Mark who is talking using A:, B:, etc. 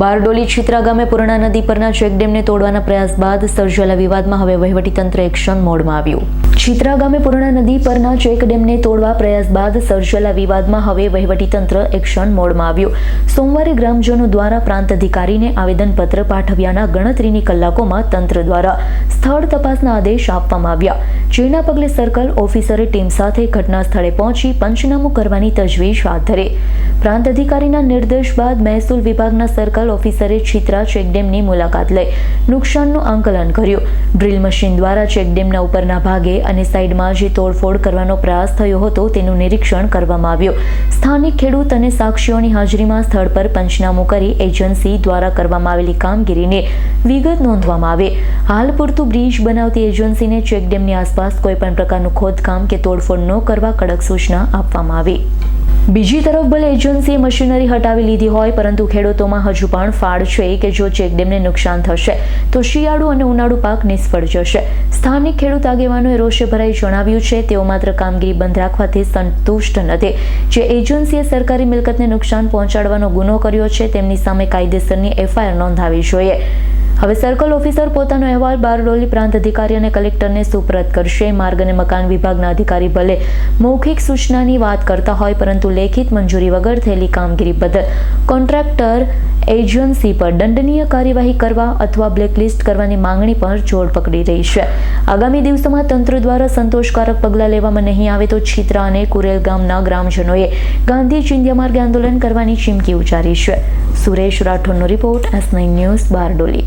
A: બારડોલી છિત્રા ગામે પૂર્ણા નદી પરના ચેકડેમને તોડવાના પ્રયાસ બાદ સર્જાયેલા વિવાદમાં હવે વહીવટીતંત્ર એક્શન મોડમાં આવ્યું. છીત્રા ગામે પૂર્ણા નદી પરના ચેકડેમને તોડવા પ્રયાસ બાદ સર્જાયેલા વિવાદમાં હવે વહીવટીતંત્ર એક્શન મોડમાં આવ્યું. સોમવારે ગ્રામજનો દ્વારા પ્રાંત અધિકારીને આવેદનપત્ર પાઠવ્યાના ગણતરીની કલાકોમાં તંત્ર દ્વારા સ્થળ તપાસના આદેશ આપવામાં આવ્યા. જેના પગલે સર્કલ ઓફિસરે ટીમ સાથે ઘટના સ્થળે પહોંચી પંચનામું કરવાની તજવીજ હાથ ધરી. પ્રાંત અધિકારીના નિર્દેશ બાદ મહેસૂલ વિભાગના સર્કલ ઓફિસરે છીત્રા ચેકડેમની મુલાકાત લઈ નુકસાનનું આંકલન કર્યું. ડ્રીલ મશીન દ્વારા ચેકડેમના ઉપરના ભાગે અને સાઈડમાં જે તોડફોડ કરવાનો પ્રયાસ થયો હતો તેનું નિરીક્ષણ કરવામાં આવ્યું. સ્થાનિક ખેડૂત અને સાક્ષીઓની હાજરીમાં સ્થળ પર પંચનામું કરી એજન્સી દ્વારા કરવામાં આવેલી કામગીરીને વિગત નોંધવામાં આવે. હાલ પૂરતું બ્રિજ બનાવતી એજન્સીને ચેકડેમની આસપાસ કોઈપણ પ્રકારનું ખોદકામ કે તોડફોડ ન કરવા કડક સૂચના આપવામાં આવી. બીજી તરફ ભલે એજન્સીએ મશીનરી હટાવી લીધી હોય, પરંતુ ખેડૂતોમાં હજુ પણ ફાળ છે. કે જો ચેકડેમને નુકસાન થશે, તો શિયાળુ અને ઉનાળુ પાક નિષ્ફળ જશે. સ્થાનિક ખેડૂત આગેવાનોએ રોષે ભરાઈ જણાવ્યું છે, તેઓ માત્ર કામગીરી બંધ રાખવાથી સંતુષ્ટ નથી. જે એજન્સીએ સરકારી મિલકતને નુકસાન પહોંચાડવાનો ગુનો કર્યો છે, તેમની સામે કાયદેસરની એફઆઈઆર નોંધાવી જોઈએ. હવે સર્કલ ઓફિસર પોતાનો અહેવાલ બારડોલી પ્રાંત અધિકારી અને કલેક્ટરને સુપરત કરશે. માર્ગ અને મકાન વિભાગના અધિકારી ભલે મૌખિક સૂચનાની વાત કરતા હોય, પરંતુ લેખિત મંજૂરી વગર થયેલી કામગીરી બદલ કોન્ટ્રાક્ટર એજન્સી પર દંડનીય કાર્યવાહી કરવા અથવા બ્લેકલિસ્ટ કરવાની માંગણી પર જોર પકડી રહી છે. આગામી દિવસોમાં તંત્ર દ્વારા સંતોષકારક પગલાં લેવામાં નહીં આવે તો છીત્રા અને કુરેલ ગામના ગ્રામજનોએ ગાંધી ચિંધ્યા માર્ગે આંદોલન કરવાની ચીમકી ઉચ્ચારી છે. Suresh રાઠોડનો report S nine news Bardoli.